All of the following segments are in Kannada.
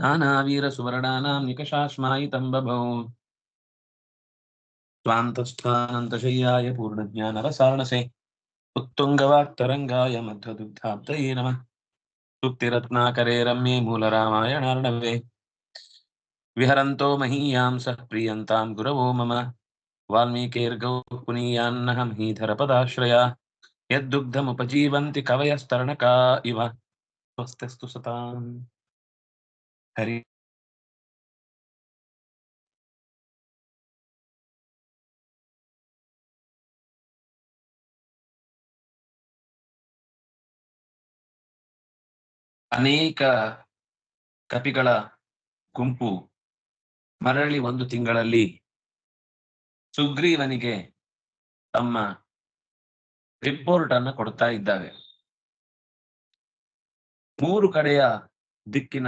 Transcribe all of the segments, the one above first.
नानावीरसुवर्णानां निकषाश्मायितं बभौ स्वान्तस्थानन्तशय्याय पूर्णज्ञानरसारणसे उत्तुङ्गवाक्तरङ्गाय मध्वदुग्धाब्दये नमः सुक्तिरत्नाकरे रम्ये मूलरामायणार्णवे विहरन्तो महीयां सः प्रीयन्तां गुरवो मम वाल्मीकिर्गौ पुनीयान्नः महीधरपदाश्रया यद्दुग्धमुपजीवन्ति कवयस्तरणका इव स्वस्तिस्तु सताम् हरि ಅನೇಕ ಕಪಿಗಳ ಗುಂಪು ಮರಳಿ ಒಂದು ತಿಂಗಳಲ್ಲಿ ಸುಗ್ರೀವನಿಗೆ ತಮ್ಮ ರಿಪೋರ್ಟ್ ಅನ್ನು ಕೊಡ್ತಾ ಇದ್ದಾವೆ. ಮೂರು ಕಡೆಯ ದಿಕ್ಕಿನ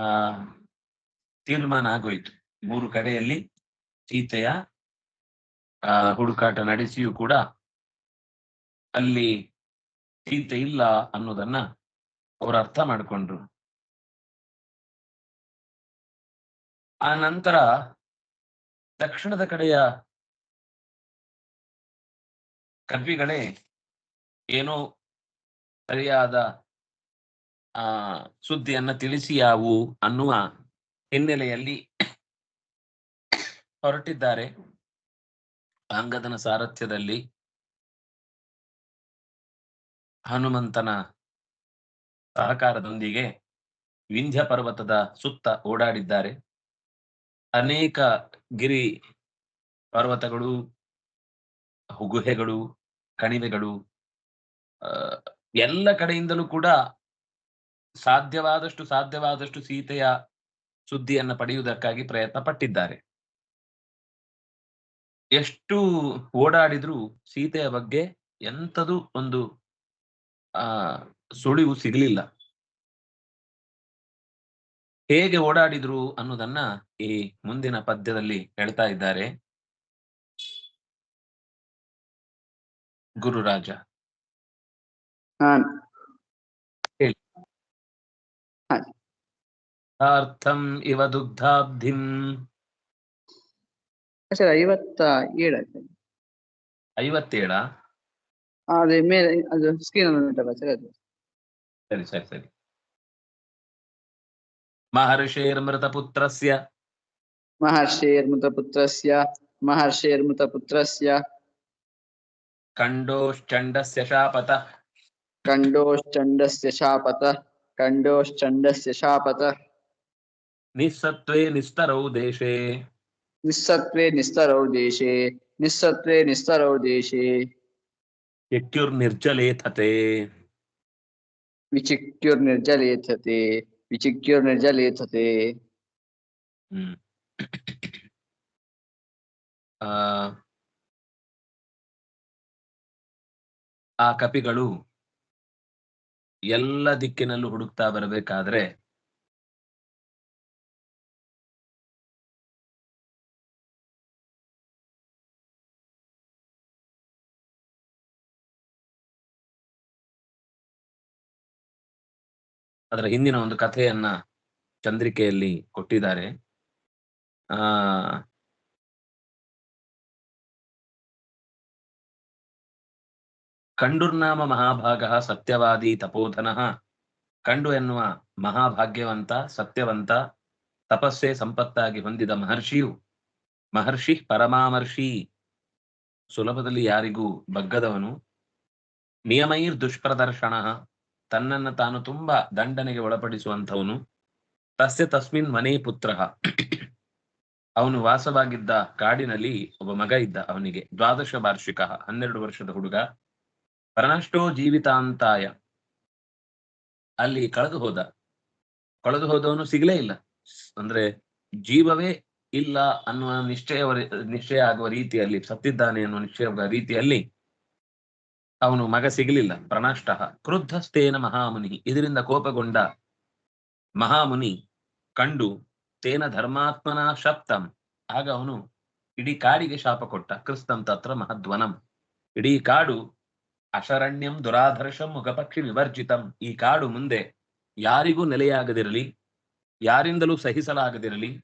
ಆ, ತೀರ್ಮಾನ ಆಗೋಯ್ತು. ಮೂರು ಕಡೆಯಲ್ಲಿ ಸೀತೆಯ, ಆ, ಹುಡುಕಾಟ ನಡೆಸಿಯೂ ಕೂಡ ಅಲ್ಲಿ ಸೀತೆ ಇಲ್ಲ ಅನ್ನೋದನ್ನ ಅವರು ಅರ್ಥ ಮಾಡಿಕೊಂಡ್ರು. ಆ ನಂತರ ದಕ್ಷಿಣದ ಕಡೆಯ ಕವಿಗಳೇ ಏನೋ ಸರಿಯಾದ ಆ, ಸುದ್ದಿಯನ್ನ ತಿಳಿಸಿಯಾವು ಅನ್ನುವ ಹಿನ್ನೆಲೆಯಲ್ಲಿ ಹೊರಟಿದ್ದಾರೆ. ಅಂಗದನ ಸಾರಥ್ಯದಲ್ಲಿ ಹನುಮಂತನ ಸಹಕಾರದೊಂದಿಗೆ ವಿಂಧ್ಯ ಪರ್ವತದ ಸುತ್ತ ಓಡಾಡಿದ್ದಾರೆ. ಅನೇಕ ಗಿರಿ ಪರ್ವತಗಳು, ಗುಹೆಗಳು, ಕಣಿವೆಗಳು ಎಲ್ಲ ಕಡೆಯಿಂದಲೂ ಕೂಡ ಸಾಧ್ಯವಾದಷ್ಟು ಸಾಧ್ಯವಾದಷ್ಟು ಸೀತೆಯ ಸುದ್ದಿಯನ್ನು ಪಡೆಯುವುದಕ್ಕಾಗಿ ಪ್ರಯತ್ನ ಪಟ್ಟಿದ್ದಾರೆ ಎಷ್ಟು ಓಡಾಡಿದ್ರೂ ಸೀತೆಯ ಬಗ್ಗೆ ಎಂತದು ಒಂದು, ಆ, ಸುಳಿವು ಸಿಗಲಿಲ್ಲ. ಹೇಗೆ ಓಡಾಡಿದ್ರು ಅನ್ನೋದನ್ನ ಈ ಮುಂದಿನ ಪದ್ಯದಲ್ಲಿ ಹೇಳ್ತಾ ಇದ್ದಾರೆ. ಗುರುರಾಜ ಹಾ ಅರ್ಥಂ ಇವ ದುಗ್ಧಾಬ್ಧಿಂ. ಸರ್ ಐವತ್ತ ಏಳ ಐವತ್ತೇಳ? ಅದೇ ಮೇಲೆ ಅದು ಸ್ಕ್ರೀನ್ ಅಲ್ಲಿ ಉಂಟಲ್ಲ ಸರ್ ಅದು. ಸರಿ ಸರಿ ಸರಿ. ಪುತ್ರಸ್ಯ. ಮಹರ್ಷೇರ್ಮೃತಪುತ್ರಸ್ಯ ಮಹರ್ಷೇರ್ಮೃತಪುತ್ರಸ್ಯ ಖಂಡೋಶ್ಚಂಡಸ್ಯ ಶಾಪತ. ಖಂಡೋಶ್ಚಂಡಸ್ಯ ಶಾಪತ ಖಂಡೋಶ್ಚಂಡಸ್ಯ ಶಾಪತ. ನಿಸ್ಸತ್ವೇ ನಿಸ್ತರೌ ದೇಶೇ. ನಿಸ್ಸತ್ವೇ ನಿಸ್ತರೌ ದೇಶೇ ನಿಸ್ಸತ್ವೇ ನಿಸ್ತರೌ ದೇಶೇ. ಯತ್ಯುರ್ನಿರ್ಜಲೇಥತೆ ವಿಚಿಕ್ಯುರ್ ನಿರ್ಜಲೇತತೆ ಹ್ಮ್. ನಿರ್ಜಲೇತತೆ ಆ ಕಪಿಗಳು ಎಲ್ಲ ದಿಕ್ಕಿನಲ್ಲೂ ಹುಡುಕ್ತಾ ಬರಬೇಕಾದ್ರೆ ಅದರ ಹಿಂದಿನ ಒಂದು ಕಥೆಯನ್ನ ಚಂದ್ರಿಕೆಯಲ್ಲಿ ಕೊಟ್ಟಿದ್ದಾರೆ. ಆ ಕಂಡುರ್ನಾಮ ಮಹಾಭಾಗ ಸತ್ಯವಾದಿ ತಪೋಧನ. ಕಂಡು ಎನ್ನುವ ಮಹಾಭಾಗ್ಯವಂತ, ಸತ್ಯವಂತ, ತಪಸ್ಸೆ ಸಂಪತ್ತಾಗಿ ಹೊಂದಿದ ಮಹರ್ಷಿಯು, ಮಹರ್ಷಿ ಪರಮಾಮರ್ಷಿ, ಸುಲಭದಲ್ಲಿ ಯಾರಿಗೂ ಬಗ್ಗದವನು. ನಿಯಮೈರ್ ದುಷ್ಪ್ರದರ್ಶನ. ತನ್ನನ್ನ ತಾನು ತುಂಬಾ ದಂಡನೆಗೆ ಒಳಪಡಿಸುವಂಥವನು. ತಸ್ಯ ತಸ್ಮಿನ್ ಮನೆ ಪುತ್ರ. ಅವನು ವಾಸವಾಗಿದ್ದ ಕಾಡಿನಲ್ಲಿ ಒಬ್ಬ ಮಗ ಇದ್ದ ಅವನಿಗೆ. ದ್ವಾದಶ ವಾರ್ಷಿಕ, ಹನ್ನೆರಡು ವರ್ಷದ ಹುಡುಗ. ಪರನಷ್ಟೋ ಜೀವಿತಾಂತಾಯ. ಅಲ್ಲಿ ಕಳೆದು ಹೋದ. ಕಳೆದು ಹೋದವನು ಸಿಗಲೇ ಇಲ್ಲ. ಅಂದ್ರೆ ಜೀವವೇ ಇಲ್ಲ ಅನ್ನುವ ನಿಶ್ಚಯ ನಿಶ್ಚಯ ಆಗುವ ರೀತಿಯಲ್ಲಿ, ಸತ್ತಿದ್ದಾನೆ ಅನ್ನುವ ನಿಶ್ಚಯ ರೀತಿಯಲ್ಲಿ ಅವನು ಮಗ ಸಿಗಲಿಲ್ಲ. ಪ್ರಣಷ್ಟ. ಕ್ರುದ್ಧಸ್ತೇನ ಮಹಾಮುನಿ. ಇದರಿಂದ ಕೋಪಗೊಂಡ ಮಹಾಮುನಿ ಕಂಡು, ತೇನ ಧರ್ಮಾತ್ಮನ ಶಪ್ತಂ. ಆಗ ಅವನು ಇಡೀ ಕಾಡಿಗೆ ಶಾಪ ಕೊಟ್ಟ. ಕ್ರಿಸ್ತಂ ತತ್ರ ಮಹದ್ವನಂ. ಇಡೀ ಕಾಡು ಅಶರಣ್ಯಂ ದುರಾಧರ್ಷಂ ಮುಖಪಕ್ಷಿ ವಿವರ್ಜಿತಂ. ಈ ಕಾಡು ಮುಂದೆ ಯಾರಿಗೂ ನೆಲೆಯಾಗದಿರಲಿ, ಯಾರಿಂದಲೂ ಸಹಿಸಲಾಗದಿರಲಿ,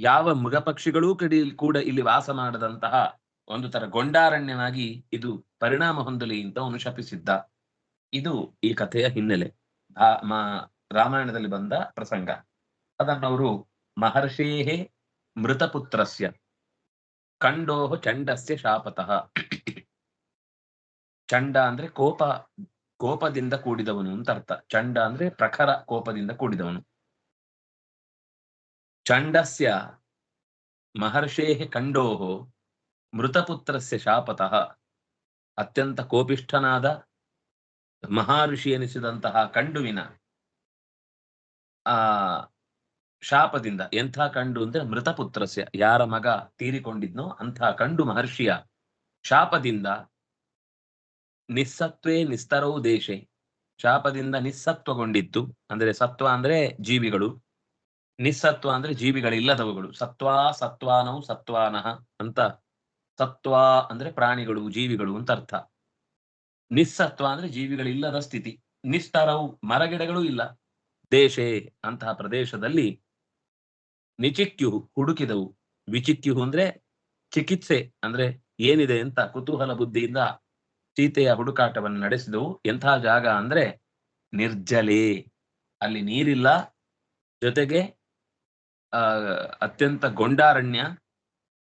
ಯಾವ ಮೃಗಪಕ್ಷಿಗಳೂ ಕಡಿ ಕೂಡ ಇಲ್ಲಿ ವಾಸ ಮಾಡದಂತಹ ಒಂದು ತರ ಗೊಂಡಾರಣ್ಯನಾಗಿ ಇದು ಪರಿಣಾಮ ಹೊಂದಲಿ ಅಂತ ಅವನು ಶಪಿಸಿದ್ದ. ಇದು ಈ ಕಥೆಯ ಹಿನ್ನೆಲೆ. ರಾಮಾಯಣದಲ್ಲಿ ಬಂದ ಪ್ರಸಂಗ. ಅದನ್ನವರು ಮಹರ್ಷೇಹೇ ಮೃತಪುತ್ರಸ್ಯ ಕಂಡೋಹ ಚಂಡಸ್ಯ ಶಾಪತಃ. ಚಂಡ ಅಂದ್ರೆ ಕೋಪ, ಕೋಪದಿಂದ ಕೂಡಿದವನು ಅಂತ ಅರ್ಥ. ಚಂಡ ಅಂದ್ರೆ ಪ್ರಖರ ಕೋಪದಿಂದ ಕೂಡಿದವನು. ಚಂಡಸ್ಯ ಮಹರ್ಷೇಹೇ ಕಂಡೋಹ ಮೃತಪುತ್ರಸ್ಯ ಶಾಪತಃ ಅತ್ಯಂತ ಕೋಪಿಷ್ಠನಾದ ಮಹಾಋಷಿ ಎನಿಸಿದಂತಹ ಕಂಡುವಿನ ಆ ಶಾಪದಿಂದ ಎಂಥ ಕಂಡು ಅಂದ್ರೆ ಮೃತಪುತ್ರಸ್ಯ ಯಾರ ಮಗ ತೀರಿಕೊಂಡಿದ್ನೋ ಅಂತಹ ಕಂಡು ಮಹರ್ಷಿಯ ಶಾಪದಿಂದ ನಿಸ್ಸತ್ವೇ ನಿಸ್ತರೋ ದೇಶೆ. ಶಾಪದಿಂದ ನಿಸ್ಸತ್ವಗೊಂಡಿತ್ತು ಅಂದ್ರೆ ಸತ್ವ ಅಂದ್ರೆ ಜೀವಿಗಳು. ನಿಸ್ಸತ್ವ ಅಂದ್ರೆ ಜೀವಿಗಳಿಲ್ಲದವುಗಳು. ಸತ್ವಾ ಸತ್ವಾನೌ ಸತ್ವಾನಃ ಅಂತ ಸತ್ವ ಅಂದ್ರೆ ಪ್ರಾಣಿಗಳು, ಜೀವಿಗಳು ಅಂತ ಅರ್ಥ. ನಿಸ್ಸತ್ವ ಅಂದ್ರೆ ಜೀವಿಗಳಿಲ್ಲದ ಸ್ಥಿತಿ. ನಿಸ್ತರವು ಮರಗಿಡಗಳು ಇಲ್ಲ. ದೇಶೆ ಅಂತಹ ಪ್ರದೇಶದಲ್ಲಿ ನಿಚಿಕ್ಯು ಹುಡುಕಿದವು. ವಿಚಿಕ್ಯು ಅಂದ್ರೆ ಚಿಕಿತ್ಸೆ ಅಂದ್ರೆ ಏನಿದೆ ಅಂತ ಕುತೂಹಲ ಬುದ್ಧಿಯಿಂದ ಸೀತೆಯ ಹುಡುಕಾಟವನ್ನು ನಡೆಸಿದವು. ಎಂಥ ಜಾಗ ಅಂದ್ರೆ ನಿರ್ಜಲೆ. ಅಲ್ಲಿ ನೀರಿಲ್ಲ. ಜೊತೆಗೆ ಅತ್ಯಂತ ಗೊಂಡಾರಣ್ಯ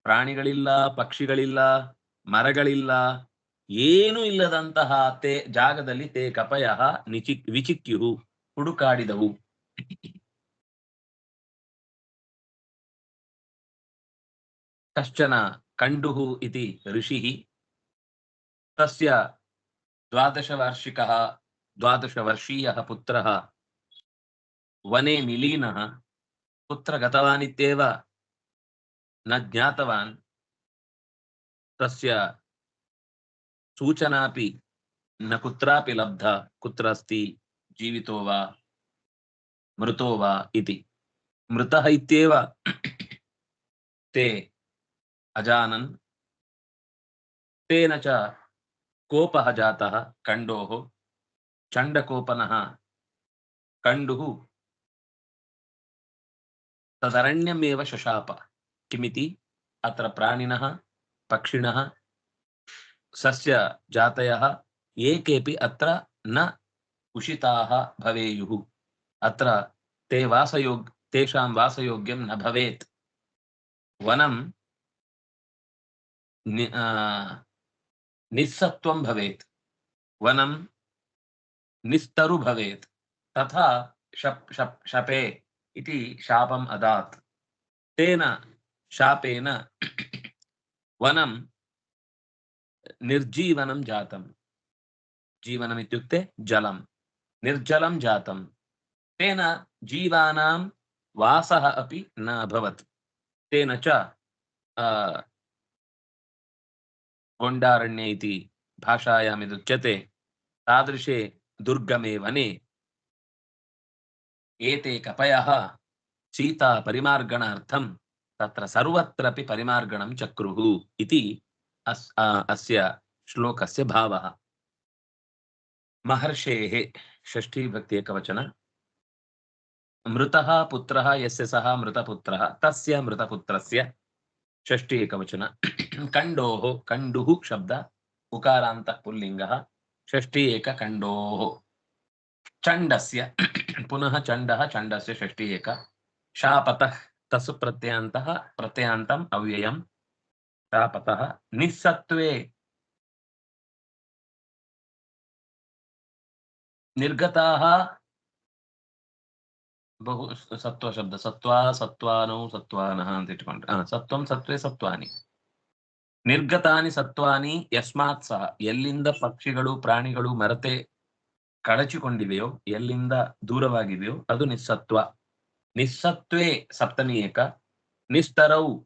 ಪ್ರಾಣಿಗಳಿಲ್ಲ, ಪಕ್ಷಿಗಳಿಲ್ಲ, ಮರಗಳಿಲ್ಲ, ಏನೂ ಇಲ್ಲದಂತಹ ತೇ ಜಾಗದಲ್ಲಿ ತೇ ಕಪಯ ನಿಚಿ ವಿಚಿತ್ಯುಹು ಹುಡುಕಾಡಿದವು. ಕಶ್ಚನ ಕಂಡುಹು ಇತಿ ಋಷಿ. ತಸ್ಯ ದ್ವಾದಶ ವಾರ್ಷಿಕ ದ್ವಾದಶ ವರ್ಷೀಯ ಪುತ್ರ. ವನೆ ಮಿಲೀನ. ಪುತ್ರ ಗತವಾನಿತ್ಯೇವ. न ज्ञातवान् तस्य सूचनापि न कुत्रापि लब्धा, कुत्र अस्ति, जीवितो वा, मृतो वा इति। मृतः इत्येव ते अजानन्। तेन च कोपः जातः कण्डोः। चण्डकोपनः कण्डुः तदरण्यमेव शशाप। किमिति? अत्र प्राणिनः, पक्षिणः सस्यजातयः एकेपि अत्र न उषिताः भवेयुः। अत्र ते वासयोग, तेषां वासयोग्यं न भवेत्। वनं नि निस्सत्वं भवेत्। वनं निस्तरु भवेत्। तथा शप् शप्, शपे इति शापम् अदात्। तेन शापेन वनं निर्जीवनं जातं जीवनम् इत्युक्ते जलं निर्जलं जातं तेन जीवानां वासः अपि न अभवत् तेन च आ, गोण्डारण्ये इति भाषायाम् यदुच्यते तादृशे दुर्गमे वने एते कपयः सीता परिमार्गणार्थं तत्र सर्वत्रापि परिमार्गणं चक्रुः इति अस्य श्लोकस्य भावः। महर्षेः षष्ठी एकवचन मृतः पुत्रः, यस्य सः मृतपुत्रः, तस्य मृतपुत्रस्य षष्ठी एकवचन कण्डोः कण्डुः शब्द उकारान्त पुल्लिङ्गः षष्ठी एक कण्डोः चण्डस्य, पुनः चण्डः, चण्डस्य षष्ठी एक शापतः ತಸು ಪ್ರತ್ಯಂತಹ ಪ್ರತ್ಯಂತಂ ಅವ್ಯಯಂ ತಾಪತಃ ನಿಸ್ಸತ್ವೇ ನಿರ್ಗತಾಹ ಬಹು ಸತ್ವ ಶಬ್ದ ಸತ್ವ ಸತ್ವಾನೌ ಸತ್ವಾನಃ ಅಂತ ಇಟ್ಕೊಂಡ್ರೆ. ಹಾ ಸತ್ವಂ ಸತ್ವೇ ಸತ್ವಾನಿ ನಿರ್ಗತಾನಿ ಸತ್ವಾನಿ ಯಸ್ಮಾತ್ ಸಹ ಎಲ್ಲಿಂದ ಪಕ್ಷಿಗಳು, ಪ್ರಾಣಿಗಳು ಮರತೆ ಕಳಚಿಕೊಂಡಿವೆಯೋ, ಎಲ್ಲಿಂದ ದೂರವಾಗಿದೆಯೋ ಅದು ನಿಸ್ಸತ್ವ ನಿಸ್ಸತ್ವೇ ಸಪ್ತಮಿ ಏಕ, ನಿಸ್ತರೌ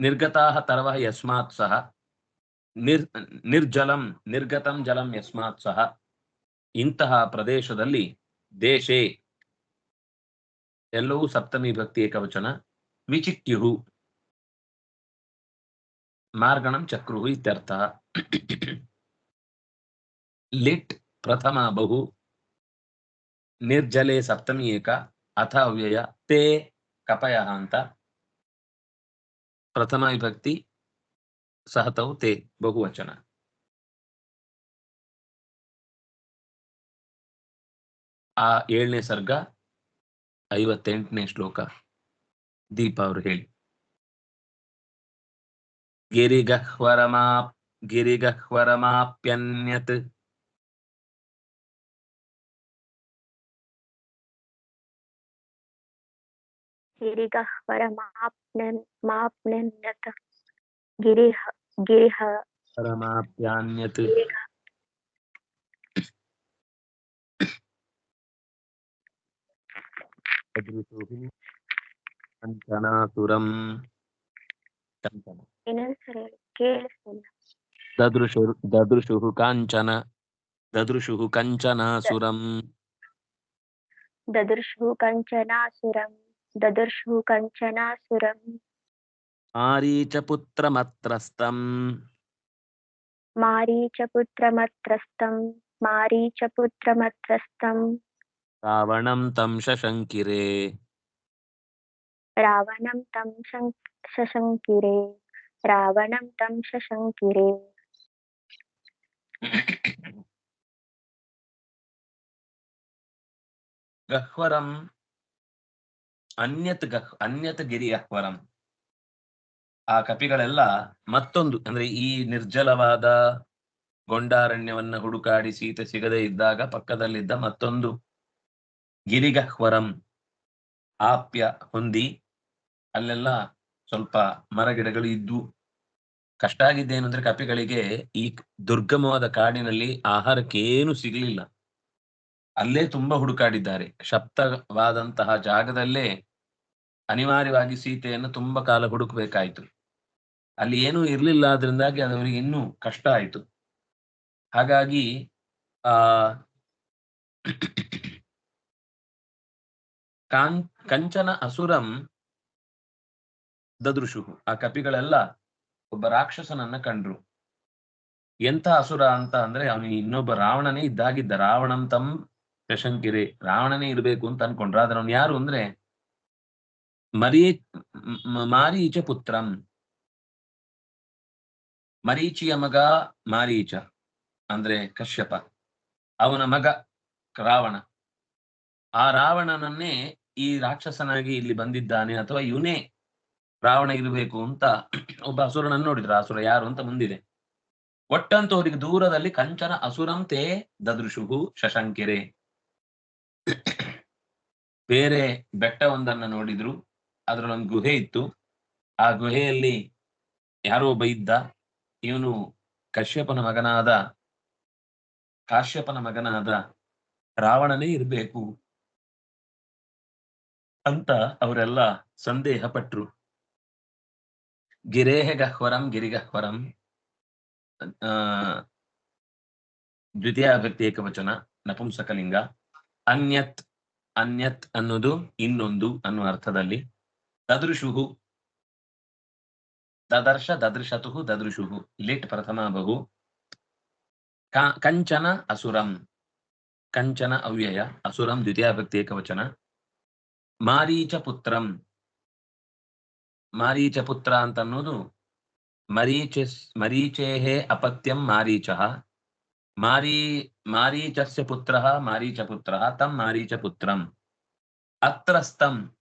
ನಿರ್ಗತಾಹ ತರವಃ ಯಸ್ಮಾತ್ ಸಹ, ನಿರ್, ನಿರ್ಜಲಂ, ನಿರ್ಗತಂ ಜಲಂ ಯಸ್ಮಾತ್ ಸಹ, ಇಂತಹ ಪ್ರದೇಶದಲ್ಲಿ ದೇಶೇ. ಎಲ್ಲವೂ ಸಪ್ತಮಿ ಭಕ್ತಿ ಏಕವಚನ ವಿಚಿತ್ಯು ಮಾರ್ಗಣಂ ಚಕ್ರುಹು ಇತ್ಯರ್ಥ. ಲಿಟ್ ಪ್ರಥಮ ಬಹು ನಿರ್ಜಲೆ ಸಪ್ತಮಿ ಏಕ ಅಥ ಅವ್ಯಯ ತೇ ಕಪಯ ಅಂತ. ಪ್ರಥಮ ವಿಭಕ್ತಿ ಸಹತವು ತೇ ಬಹುವಚನ. ಆ ಏಳನೇ ಸರ್ಗ ಐವತ್ತೆಂಟನೇ ಶ್ಲೋಕ ದೀಪ ಅವರು ಹೇಳಿ. ಗಿರಿಗಹ್ವರಮಾ ಗಿರಿಗಹ್ವರಮಾಪ್ಯನ್ಯತ್ गिरिका परमाप्नन्यत गिरिह गिरिह परमाप्यान्यत कञ्चनासुरम् ददृशुः ददृशुः काञ्चन ददृशुः कञ्चनासुरम्। ददृशुः कञ्चनासुरम्। ददर्शु कञ्चनासुरम् मारीचपुत्रमत्रस्तम् मारीचपुत्रमत्रस्तम् मारीचपुत्रमत्रस्तम् रावणं तं शशङ्किरे। रावणं तं शशङ्किरे। रावणं तं शशङ्किरे। गह्वरं ಅನ್ಯತ್ ಗಹ್ ಅನ್ಯತ್ ಗಿರಿ ಅಹ್ವರಂ. ಆ ಕಪಿಗಳೆಲ್ಲ ಮತ್ತೊಂದು, ಅಂದ್ರೆ ಈ ನಿರ್ಜಲವಾದ ಗೊಂಡಾರಣ್ಯವನ್ನ ಹುಡುಕಾಡಿ ಸೀತೆ ಸಿಗದೆ ಇದ್ದಾಗ ಪಕ್ಕದಲ್ಲಿದ್ದ ಮತ್ತೊಂದು ಗಿರಿಗಹ್ವರಂ ಆಪ್ಯ ಹೊಂದಿ ಅಲ್ಲೆಲ್ಲ ಸ್ವಲ್ಪ ಮರಗಿಡಗಳು ಇದ್ವು ಕಷ್ಟ ಆಗಿದ್ದೇನೆಂದ್ರೆ ಕಪಿಗಳಿಗೆ ಈ ದುರ್ಗಮವಾದ ಕಾಡಿನಲ್ಲಿ ಆಹಾರಕ್ಕೇನು ಸಿಗಲಿಲ್ಲ. ಅಲ್ಲೇ ತುಂಬಾ ಹುಡುಕಾಡಿದ್ದಾರೆ. ಶಬ್ದವಾದಂತಹ ಜಾಗದಲ್ಲೇ ಅನಿವಾರ್ಯವಾಗಿ ಸೀತೆಯನ್ನು ತುಂಬಾ ಕಾಲ ಹುಡುಕಬೇಕಾಯ್ತು. ಅಲ್ಲಿ ಏನೂ ಇರಲಿಲ್ಲ ಅದರಿಂದಾಗಿ ಅದವರಿಗೆ ಇನ್ನೂ ಕಷ್ಟ ಆಯ್ತು. ಹಾಗಾಗಿ, ಆ ಕಾಂ ಕಂಚನ ಅಸುರಂ ದದೃಶು, ಆ ಕಪಿಗಳೆಲ್ಲ ಒಬ್ಬ ರಾಕ್ಷಸನನ್ನ ಕಂಡ್ರು. ಎಂತ ಅಸುರ ಅಂತ ಅಂದ್ರೆ ಅವನು ಇನ್ನೊಬ್ಬ ರಾವಣನೇ ಇದ್ದಾಗಿದ್ದ. ರಾವಣಂ ಶಶಂಕಿರೆ ರಾವಣನೇ ಇರಬೇಕು ಅಂತ ಅನ್ಕೊಂಡ್ರ. ಆದ್ರೆ ಅವ್ನು ಯಾರು ಅಂದ್ರೆ ಮರೀ ಮಾರೀಚ ಪುತ್ರಂ. ಮರೀಚಿಯ ಮಗ ಮಾರೀಚ, ಅಂದ್ರೆ ಕಶ್ಯಪ. ಅವನ ಮಗ ರಾವಣ. ಆ ರಾವಣನನ್ನೇ ಈ ರಾಕ್ಷಸನಾಗಿ ಇಲ್ಲಿ ಬಂದಿದ್ದಾನೆ ಅಥವಾ ಇವನೇ ರಾವಣ ಇರಬೇಕು ಅಂತ ಒಬ್ಬ ಅಸುರನನ್ನು ನೋಡಿದ್ರು. ಅಸುರ ಯಾರು ಅಂತ ಮುಂದಿದೆ. ಒಟ್ಟಂತ ಅವರಿಗೆ ದೂರದಲ್ಲಿ ಕಂಚನ ಅಸುರಂತೆ ದದೃಶುಹು ಶಶಂಕಿರೆ. ಬೇರೆ ಬೆಟ್ಟವೊಂದನ್ನ ನೋಡಿದ್ರು, ಅದ್ರಲ್ಲೊಂದು ಗುಹೆ ಇತ್ತು. ಆ ಗುಹೆಯಲ್ಲಿ ಯಾರೋ ಒಬ್ಬ ಇದ್ದ, ಇವನು ಕಶ್ಯಪನ ಮಗನಾದ, ಕಾಶ್ಯಪನ ಮಗನಾದ ರಾವಣನೇ ಇರಬೇಕು ಅಂತ ಅವರೆಲ್ಲ ಸಂದೇಹ ಪಟ್ರು ಗಿರೇಹ ಗಹ್ವರಂ ಗಿರಿಗಹ್ವರಂ ಆ, ದ್ವಿತೀಯ ಭಕ್ತಿ ಏಕವಚನ, ನಪುಂಸಕಲಿಂಗ. ಅನ್ಯತ್ ಅನ್ಯತ್ ಅನ್ನೋದು ಇನ್ನೊಂದು ಅನ್ನುವ ಅರ್ಥದಲ್ಲಿ ದದೃಶುಹು. ದದರ್ಶ ದದೃಶತು ದದೃಶುಹು. ಲಿಟ್ ಪ್ರಥಮ ಬಹು. ಕಂಚನ, ಅಸುರಂ. ಕಂಚನ ಅವ್ಯಯ, ಅಸುರಂ ದ್ವಿತೀಯ ಭಕ್ತಿ ಏಕವಚನ. ಮಾರೀಚ ಪುತ್ರಂ. ಮಾರೀಚ ಪುತ್ರ ಅಂತ ಅನ್ನೋದು ಮರೀಚ, ಮರೀಚೇಹೇ ಅಪತ್ಯಂ ಮಾರೀಚ. ಮಾರೀ ಮಾರೀಚಸ್ಯ ಪುತ್ರಃ ಮಾರೀಚ ಪುತ್ರ, ತಂ ಮಾರೀಚ ಪುತ್ರಂ. ಅತ್ರಸ್ತಂ.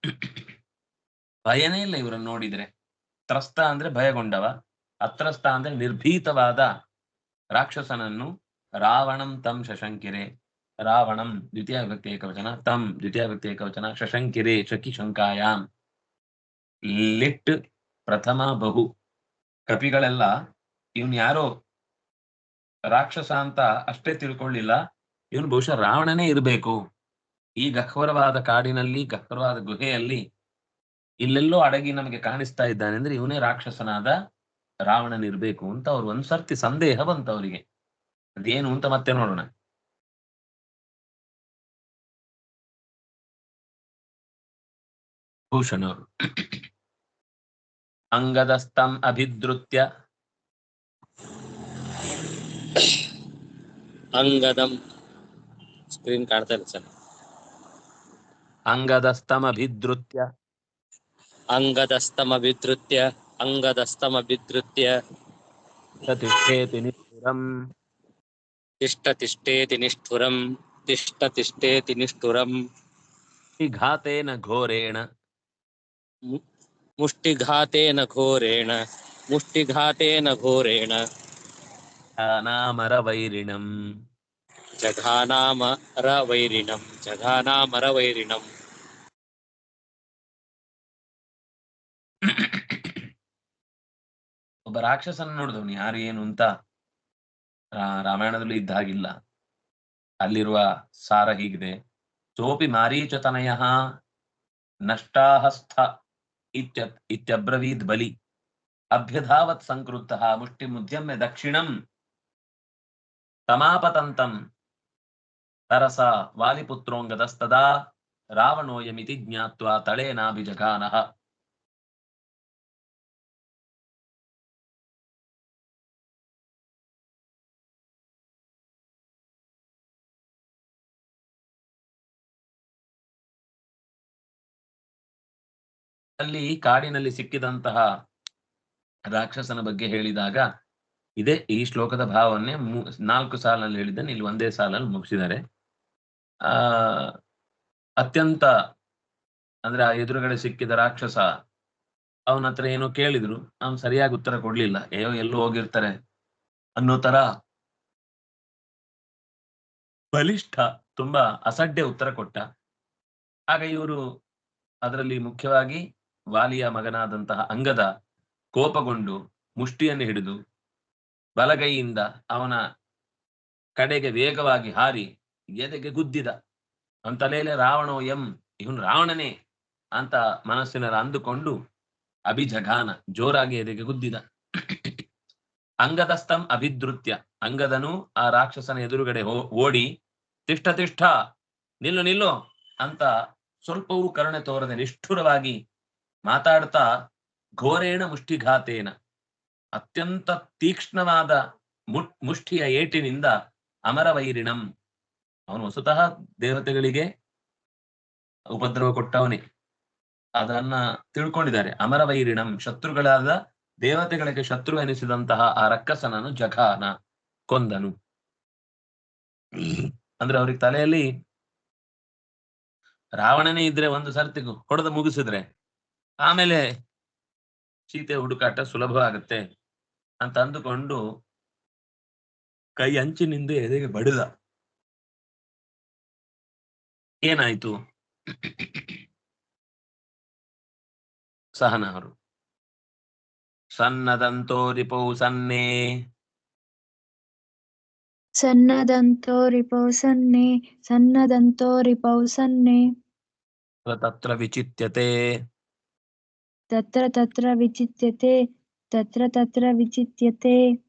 ಭಯನೇ ಇಲ್ಲ ಇವರನ್ನು ನೋಡಿದ್ರೆ. ತ್ರಸ್ತ ಅಂದ್ರೆ ಭಯಗೊಂಡವ. ಅತ್ರಸ್ತ ಅಂದ್ರೆ ನಿರ್ಭೀತವಾದ ರಾಕ್ಷಸನನ್ನು ರಾವಣಂ ತಂ ಶಶಂಕಿರೆ. ರಾವಣಂ, ದ್ವಿತೀಯ ವ್ಯಕ್ತಿ ಏಕವಚನ, ತಂ, ದ್ವಿತೀಯ ವ್ಯಕ್ತಿ ಏಕವಚನ, ಶಶಂಕಿರೆ ಶಕಿ ಶಂಕಾಯಾಂ. ಲಿಟ್ ಪ್ರಥಮ ಬಹು ಕಪಿಗಳೆಲ್ಲ, ಇವನ್ ಯಾರೋ ರಾಕ್ಷಸ ಅಂತ ಅಷ್ಟೇ ತಿಳ್ಕೊಳ್ಳಿಲ್ಲ. ಇವನು ಬಹುಶಃ ರಾವಣನೇ ಇರಬೇಕು. ಈ ಗಹ್ವರವಾದ ಕಾಡಿನಲ್ಲಿ ಗಹ್ವರವಾದ ಗುಹೆಯಲ್ಲಿ ಇಲ್ಲೆಲ್ಲೋ ಅಡಗಿ ನಮಗೆ ಕಾಣಿಸ್ತಾ ಇದ್ದಾನೆ ಅಂದ್ರೆ ಇವನೇ ರಾಕ್ಷಸನಾದ ರಾವಣನಿರ್ಬೇಕು ಅಂತ ಅವ್ರು ಒಂದ್ಸರ್ತಿ ಸಂದೇಹ ಬಂತ ಅವರಿಗೆ. ಅದೇನು ಅಂತ ಮತ್ತೆ ನೋಡೋಣ. ಭೂಷಣ್ ಅವರು. ಅಂಗದಸ್ತಂ ಅಭಿದೃತ್ಯ ಅಂಗದಂ ಸ್ಕ್ರೀನ್ ಕಾಣ್ತಾ ಇಲ್ಲ ಸರ್ ಅಂಗದಸ್ತಮಭಿದ್ರುತ್ಯ ಅಂಗದಸ್ತಮಭಿಧೃತ್ಯ ಅಂಗದಸ್ತಮಭಿಧೃತ್ಯ ತಿಷ್ಠೇತಿ ನಿಷ್ಠುರಂ ತಿಷ್ಠ ತಿಷ್ಠೇತಿ ನಿಷ್ಠುರಂ ತಿಷ್ಠ ತಿಷ್ಠೇತಿ ನಿಷ್ಠುರಂ ಘಾತೇನ ಘೋರೇಣ ಮುಷ್ಟಿಘಾತೇನ ಘೋರೇಣ ಮುಷ್ಟಿಘಾತೇನ ಘೋರೇಣ ವೈರಿಣಂ ಜಘಾನಾಮರ ವೈರಿಣಂ ಒಬ್ಬ ರಾಕ್ಷಸನ ನೋಡಿದವನು ಯಾರು ಏನು ಅಂತ ರಾಮಾಯಣದಲ್ಲಿ ಇದ್ದಾಗಿಲ್ಲ. ಅಲ್ಲಿರುವ ಸಾರ ಹೀಗಿದೆ. ಸೋಪಿ ಮಾರೀಚತನಯ ನಷ್ಟಾಹಸ್ಥ ಇತ್ಯ ಇತ್ಯಬ್ರವೀದ್ ಬಲಿ ಅಭ್ಯಧಾವತ್ ಸಂಕೃತ ಮುಷ್ಟಿ ಮುದ್ಯಮ್ಯ ದಕ್ಷಿಣಂ ತಮಾಪತಂತಂ. ತರಸ ವಾಲಿಪುತ್ರೋಂಗದಸ್ತದಾ ರಾವಣೋಯಮಿತಿ ಜ್ಞಾತ್ವಾ ತಳೇನಾಭಿಜಗಾನಃ. ಅಲ್ಲಿ ಕಾಡಿನಲ್ಲಿ ಸಿಕ್ಕಿದಂತಹ ರಾಕ್ಷಸನ ಬಗ್ಗೆ ಹೇಳಿದಾಗ ಇದೇ ಈ ಶ್ಲೋಕದ ಭಾವನ್ನೇ ನಾಲ್ಕು ಸಾಲಲ್ಲಿ ಹೇಳಿದ್ದನ್ನು ಇಲ್ಲಿ ಒಂದೇ ಸಾಲಲ್ಲಿ ಮುಗಿಸಿದ್ದಾರೆ. ಆ, ಅತ್ಯಂತ, ಅಂದ್ರೆ ಆ ಎದುರುಗಡೆ ಸಿಕ್ಕಿದ ರಾಕ್ಷಸ, ಅವನ ಹತ್ರ ಏನೋ ಕೇಳಿದ್ರು. ಅವ್ನು ಸರಿಯಾಗಿ ಉತ್ತರ ಕೊಡ್ಲಿಲ್ಲ. ಅಯ್ಯೋ, ಎಲ್ಲೂ ಹೋಗಿರ್ತಾರೆ ಅನ್ನೋ ತರ ಬಲಿಷ್ಠ, ತುಂಬಾ ಅಸಡ್ಡೆ ಉತ್ತರ ಕೊಟ್ಟ. ಆಗ ಇವರು ಅದರಲ್ಲಿ ಮುಖ್ಯವಾಗಿ ವಾಲಿಯ ಮಗನಾದಂತಹ ಅಂಗದ ಕೋಪಗೊಂಡು ಮುಷ್ಟಿಯನ್ನು ಹಿಡಿದು ಬಲಗೈಯಿಂದ ಅವನ ಕಡೆಗೆ ವೇಗವಾಗಿ ಹಾರಿ ಎದೆಗೆ ಗುದ್ದಿದ. ಅಂತಲೇಲೆ ರಾವಣೋ ಎಂ, ಇವನು ರಾವಣನೇ ಅಂತ ಮನಸ್ಸಿನರ ಅಂದುಕೊಂಡು ಅಭಿಜಘಾನ ಜೋರಾಗಿ ಎದೆಗೆ ಗುದ್ದಿದ. ಅಂಗದಸ್ತಂ ಅಭಿದೃತ್ಯ ಅಂಗದನು ಆ ರಾಕ್ಷಸನ ಎದುರುಗಡೆ ಓಡಿ ತಿಷ್ಠ ತಿಷ್ಠ ನಿಲ್ಲು ನಿಲ್ಲು ಅಂತ ಸ್ವಲ್ಪವೂ ಕರುಣೆ ತೋರದೆ ನಿಷ್ಠುರವಾಗಿ ಮಾತಾಡ್ತಾ ಘೋರೇಣ ಮುಷ್ಟಿಘಾತೇನ. ಅತ್ಯಂತ ತೀಕ್ಷ್ಣವಾದ ಮುಷ್ಟಿಯ ಏಟಿನಿಂದ ಅಮರವೈರಿಣಂ. ಅವನು ಸ್ವತಃ ದೇವತೆಗಳಿಗೆ ಉಪದ್ರವ ಕೊಟ್ಟವನೇ. ಅದನ್ನ ತಿಳ್ಕೊಂಡಿದ್ದಾರೆ. ಅಮರವೈರಿಣಂ, ಶತ್ರುಗಳಾದ ದೇವತೆಗಳಿಗೆ ಶತ್ರು ಎನಿಸಿದಂತಹ ಆ ರಕ್ಕಸನನ್ನು ಜಘಾನ ಕೊಂದನು. ಅಂದ್ರೆ ಅವ್ರಿಗೆ ತಲೆಯಲ್ಲಿ ರಾವಣನೇ ಇದ್ರೆ ಒಂದು ಸರ್ತಿ ಹೊಡೆದು ಮುಗಿಸಿದ್ರೆ ಆಮೇಲೆ ಸೀತೆ ಹುಡುಕಾಟ ಸುಲಭವಾಗುತ್ತೆ. ಅಂತ ಅಂದುಕೊಂಡು ಕೈ ಅಂಚಿನಿಂದ ಎದೆಗೆ ಬಡಿದ. ಏನಾಯ್ತು? ಸಹನ ಅವರು ಸನ್ನದಂತೋ ರಿಪೌ ಸನ್ನೆ ಸನ್ನದಂತೋ ರಿಪೌ ಸನ್ನೆ. ಸನ್ನದಂತೋ ರಿಪೌ ಸನ್ನೆ ತತ್ರ ವಿಚಿತ್ಯತೆ. ತತ್ರ ತತ್ರ ವಿಚಿತ್ಯತೆ ತತ್ರ ತತ್ರ ವಿಚಿತ್ಯತೆ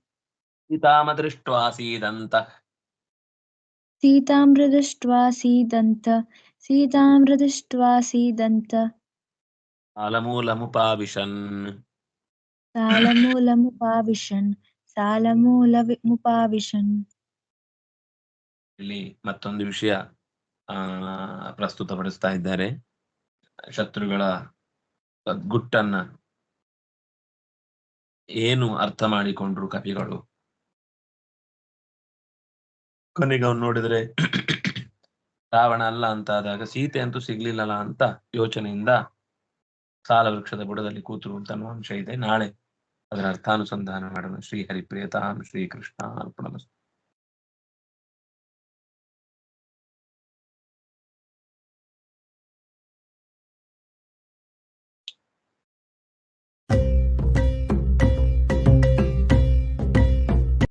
ಸೀತಾಮದೃಷ್ಟ್ವಾಸೀದಂತ ಸೀತಾಮೃದೃಷ್ಟ್ವಾಸೀದಂತ ಸೀತಾಮೃದೃಷ್ಟ್ವಾಸೀದಂತ ಸಾಲಮೂಲಮುಪಾವಿಶನ್ ಸಾಲಮೂಲಮುಪಾವಿಶನ್ ಸಾಲಮೂಲ ಮುಪಾವಿಶನ್ ಇಲ್ಲಿ ಮತ್ತೊಂದು ವಿಷಯ ಆ ಪ್ರಸ್ತುತ ಪಡಿಸ್ತಾ ಇದ್ದಾರೆ. ಶತ್ರುಗಳ ಗುಟ್ಟನ್ನ ಏನು ಅರ್ಥ ಮಾಡಿಕೊಂಡ್ರು ಕವಿಗಳು? ಕೊನೆಗೆ ಅವ್ನು ನೋಡಿದ್ರೆ, ರಾವಣ ಅಲ್ಲ ಅಂತ ಆದಾಗ ಸೀತೆ ಅಂತೂ ಸಿಗ್ಲಿಲ್ಲಲ್ಲ ಅಂತ ಯೋಚನೆಯಿಂದ ಸಾಲ ವೃಕ್ಷದ ಬುಡದಲ್ಲಿ ಕೂತರು ಅಂತ ಅನ್ನೋ ಅಂಶ ಇದೆ. ನಾಳೆ ಅದರ ಅರ್ಥಾನುಸಂಧಾನ ಮಾಡೋಣ. ಶ್ರೀ ಹರಿಪ್ರಿಯತಾಂ ಶ್ರೀ ಕೃಷ್ಣ ಅರ್ಪಣಮಸ್ತು